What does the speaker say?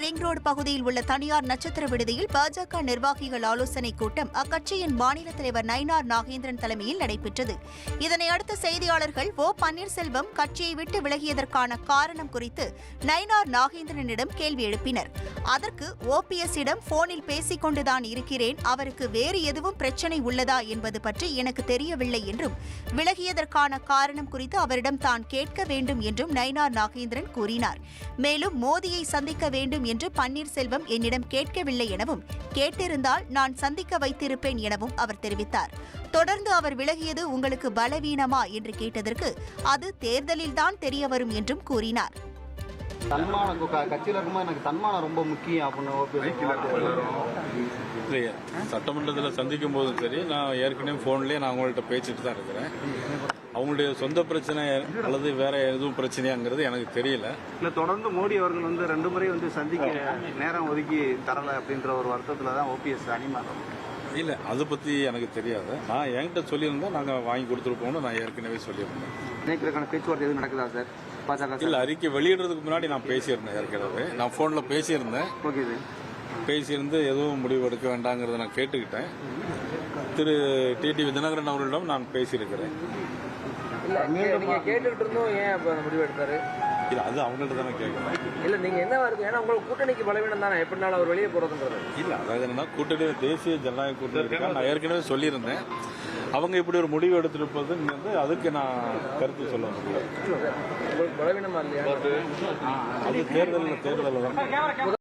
Ring road பகுதியில் உள்ள தனியார் நட்சத்திர விடுதியில் பாஜக நிர்வாகிகள் ஆலோசனைக் கூட்டம் அக்கட்சியின் மாநில தலைவர் நயினார் நாகேந்திரன் தலைமையில் நடைபெற்றது. இதனை அடுத்து செய்தியாளர்கள் ஓ பன்னீர்செல்வம் கட்சியை விட்டு விலகியதற்கான காரணம் குறித்து நயினார் நாகேந்திரனிடம் கேள்வி எழுப்பினர். அதற்கு ஓபிஎஸ் இடம் போனில் பேசிக் கொண்டுதான் இருக்கிறேன். அவருக்கு வேறு எதுவும் பிரச்சனை உள்ளதா என்பது பற்றி எனக்கு தெரியவில்லை என்றும் விலகியதற்கான காரணம் குறித்து அவரிடம் தான் கேட்க வேண்டும் என்றும் நயினார் நாகேந்திரன் கூறினார். மேலும் மோடியை சந்திக்க வேண்டும் என்று பன்னீர்செல்வம் என்னிடம் கேட்கவில்லை எனவும் கேட்டிருந்தால் நான் சந்திக்க வைத்திருப்பேன் எனவும் அவர் தெரிவித்தார். தொடர்ந்து அவர் விலகியது உங்களுக்கு பலவீனமா? என்று கேட்டதற்கு அது தேர்தலில்தான் தெரியவரும் என்றும் கூறினார். தன்மானம் க- கட்சியில இருக்கும்போது எனக்கு தன்மானம் ரொம்ப முக்கியம் அப்படின்னு சட்டமன்றத்தில் சந்திக்கும் போதும் சரி நான் ஏற்கனவே ஃபோன்லேயே நான் அவங்கள்ட்ட பேசிட்டு தான் இருக்கிறேன். அவங்களுடைய சொந்த பிரச்சனை அல்லது வேற எதுவும் பிரச்சனையாங்கிறது எனக்கு தெரியல. இல்ல தொடர்ந்து மோடி அவர்கள் வந்து ரெண்டு முறை வந்து சந்திக்க நேரம் ஒதுக்கி தரல அப்படின்ற ஒரு வருத்தத்துல தான் ஓபிஎஸ் அணிமாறும் இல்லை அதை பற்றி எனக்கு தெரியாது. நான் என்கிட்ட சொல்லியிருந்தா நாங்கள் வாங்கி கொடுத்துருப்போம்னு நான் ஏற்கனவே சொல்லியிருந்தேன். பேச்சுவார்த்தை எதுவும் நடக்குதா சார்? பாஜக இல்லை அறிக்கை வெளியிடுறதுக்கு முன்னாடி நான் பேசியிருந்தேன் ஏற்கனவே நான் ஃபோனில் பேசியிருந்தேன். Okay sir. பேசியிருந்து எதுவும் முடிவு எடுக்க வேண்டாங்கிறத நான் கேட்டுக்கிட்டேன். திரு டிடி தினகரன் அவர்களிடம் நான் பேசியிருக்கிறேன். இல்ல நீங்க- நீங்க கேட்டுக்கிட்டு இருந்தும் ஏன் முடிவு எடுத்தாரு? இல்லை அது அவங்கள்ட்ட தானே கேட்கணும் இல்ல நீங்க என்ன இருக்கு ஏன்னா உங்களுக்கு கூட்டணிக்கு பலவீனம் தானே. எப்படினாலும் அவர் வெளியே போறதுன்றது. இல்ல அதாவது என்னன்னா கூட்டணி தேசிய ஜனநாயக கூட்டணி நான் ஏற்கனவே சொல்லியிருந்தேன். அவங்க இப்படி ஒரு முடிவு எடுத்திருப்பதுங்கிறது அதுக்கு நான் கருத்து சொல்ல முடியல. உங்களுக்கு பலவீனமா இல்லையா? அது தேர்தலில் தேர்தலில் தான்.